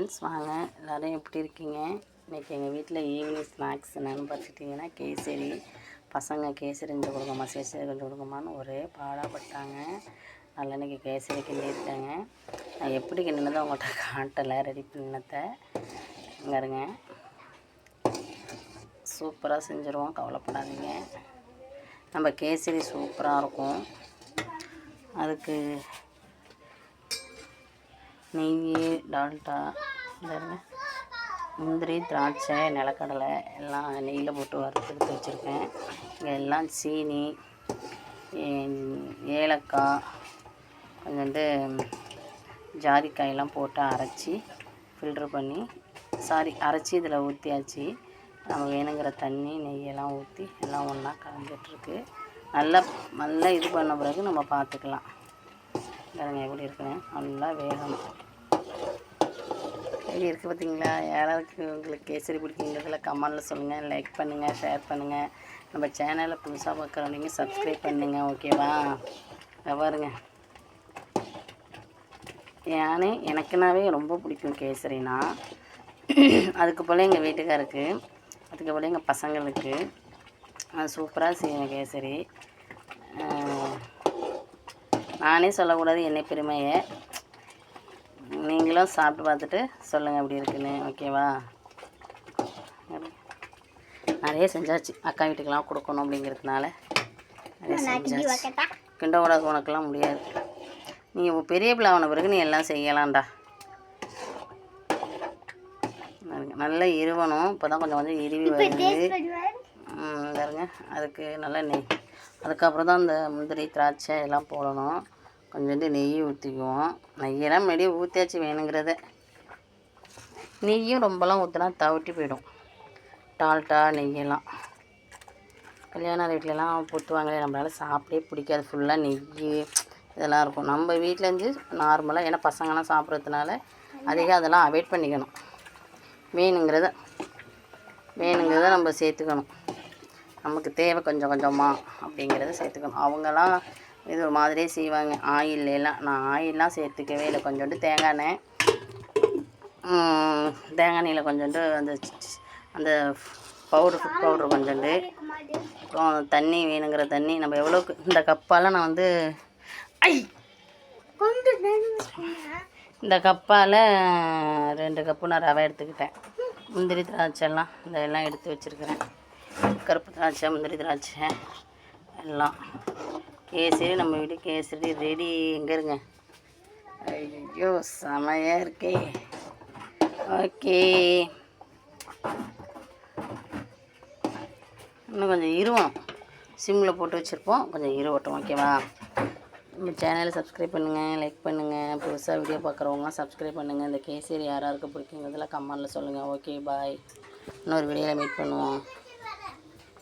Friends வாங்க. எல்லோரும் எப்படி இருக்கீங்க? இன்றைக்கி எங்கள் வீட்டில் ஈவினிங் ஸ்நாக்ஸ் என்னென்னு பார்த்துட்டிங்கன்னா கேசரி. பசங்க கேசரி செஞ்சு கொடுங்கம்மா கேசரி செஞ்சு கொடுங்கம்மான்னு ஒரே பாடாப்பட்டாங்க அதில் இன்றைக்கி கேசரி கிண்டியிருக்காங்க நான் எப்படி கிண்டினதை உங்கள்கிட்ட காட்டலை ரெடி பண்ணத்தை இங்கே இருங்க சூப்பராக செஞ்சுருவோம் கவலைப்படாதீங்க. நம்ம கேசரி சூப்பராக இருக்கும். அதுக்கு நெய் டால்டா பாருங்க. முந்திரி திராட்சை நிலக்கடலை எல்லாம் நெய்யில் போட்டு வறுத்து எடுத்து வச்சுருக்கேன். இங்கே எல்லாம் சீனி ஏலக்காய் கொஞ்சம் வந்து ஜாதிக்காயெல்லாம் போட்டு அரைச்சி ஃபில்ட்ரு பண்ணி சாரி அரைச்சி இதில் ஊற்றியாச்சு நம்ம வேணுங்கிற தண்ணி நெய்யெல்லாம் ஊற்றி எல்லாம் ஒன்றா கலந்துட்டுருக்கு. நல்லா நல்லா இது பண்ண பிறகு நம்ம பார்த்துக்கலாம். பாருங்க எப்படி இருக்குன்னு. நல்லா வேகணும். எப்படி இருக்குது பார்த்தீங்களா யாராவது உங்களுக்கு கேசரி பிடிக்குங்கிறதுல கமெண்டில் சொல்லுங்கள் லைக் பண்ணுங்கள் ஷேர் பண்ணுங்கள் நம்ம சேனலை புதுசாக பார்க்குறவங்க சப்ஸ்கிரைப் பண்ணுங்கள் ஓகேவா பாருங்க. யானே எனக்குனாவே ரொம்ப பிடிக்கும் கேசரினா. அதுக்கு போல் எங்கள் வீட்டுக்காருக்கு அதுக்கு போல் எங்கள் பசங்களுக்கு. அது சூப்பராக செய்வேன் கேசரி. நானே சொல்லக்கூடாது என்னை பெருமையை. நீங்களும் சாப்பிட்டு பார்த்துட்டு சொல்லுங்கள் எப்படி இருக்குன்னு ஓகேவா? நிறைய செஞ்சாச்சு. அக்கா வீட்டுக்கெல்லாம் கொடுக்கணும் அப்படிங்கிறதுனால நிறைய செஞ்சாச்சு. கிண்டக்கூடாது உனக்கெல்லாம் முடியாது. நீ உன் பெரிய பிள்ளை ஆன பிறகு நீ எல்லாம் செய்யலாம்டா. நல்லா இருவணும். இப்போ தான் கொஞ்சம் கொஞ்சம் இருவி வருது. பாருங்க அதுக்கு நல்லா நெய். அதுக்கப்புறம் தான் அந்த முந்திரி திராட்சை எல்லாம் போடணும். கொஞ்சோண்டு நெய் ஊற்றிக்குவோம் நெய்யெல்லாம் முன்னாடியே ஊற்றியாச்சு வேணுங்கிறத. நெய்யும் ரொம்பலாம் ஊற்றினா தவிட்டி போயிடும். டால்ட்டா நெய்யெல்லாம். கல்யாண வீட்டிலலாம் பொத்துவாங்களே நம்மளால் சாப்பிடே பிடிக்காது. ஃபுல்லாக நெய் இதெல்லாம் இருக்கும். நம்ம வீட்டிலேருந்து நார்மலாக ஏன்னா பசங்களாம் சாப்பிட்றதுனால அதிகம் அதெல்லாம் அவாய்ட் பண்ணிக்கணும். வேணுங்கிறத வேணுங்கிறத நம்ம சேர்த்துக்கணும். நமக்கு தேவை கொஞ்சம் கொஞ்சமாக அப்படிங்கிறத சேர்த்துக்கணும். அவங்கெல்லாம் இது ஒரு மாதிரியே செய்வாங்க. ஆயில் எல்லாம் நான் ஆயிலெலாம் சேர்த்துக்கவே இல்லை. கொஞ்சோண்டு தேங்காய் எண்ணெய். தேங்காய் எண்ணெயில் கொஞ்சோண்டு அந்த அந்த பவுடர் ஃபுட் பவுடர் கொஞ்சோண்டு. அப்புறம் தண்ணி வேணுங்கிற தண்ணி. நம்ம எவ்வளோக்கு இந்த கப்பால் நான் வந்து ஐ! இந்த கப்பால் ரெண்டு கப்பு நான் ரவை எடுத்துக்கிட்டேன். முந்திரி திராட்சைலாம் இந்த எல்லாம் எடுத்து வச்சுருக்கிறேன். கருப்பு திராட்சை முந்திரி திராட்சை எல்லாம். கேசரி நம்ம வீடு கேசரி ரெடி. எங்கே இருங்க. ஐயோ செமையாக இருக்கே. ஓகே. இன்னும் கொஞ்சம் இருவோம். சிம்மில் போட்டு வச்சுருப்போம். கொஞ்சம் இருவட்டும் ஓகேவா நம்ம சேனலை சப்ஸ்கிரைப் பண்ணுங்கள் லைக் பண்ணுங்கள் புதுசாக வீடியோ பார்க்குறவங்க சப்ஸ்கிரைப் பண்ணுங்கள் இந்த கேசரி யாராருக்கு பிடிக்குங்கிறதுலாம் கமெண்டில் சொல்லுங்கள் ஓகே பாய் இன்னொரு வீடியோவில் மீட் பண்ணுவோம்.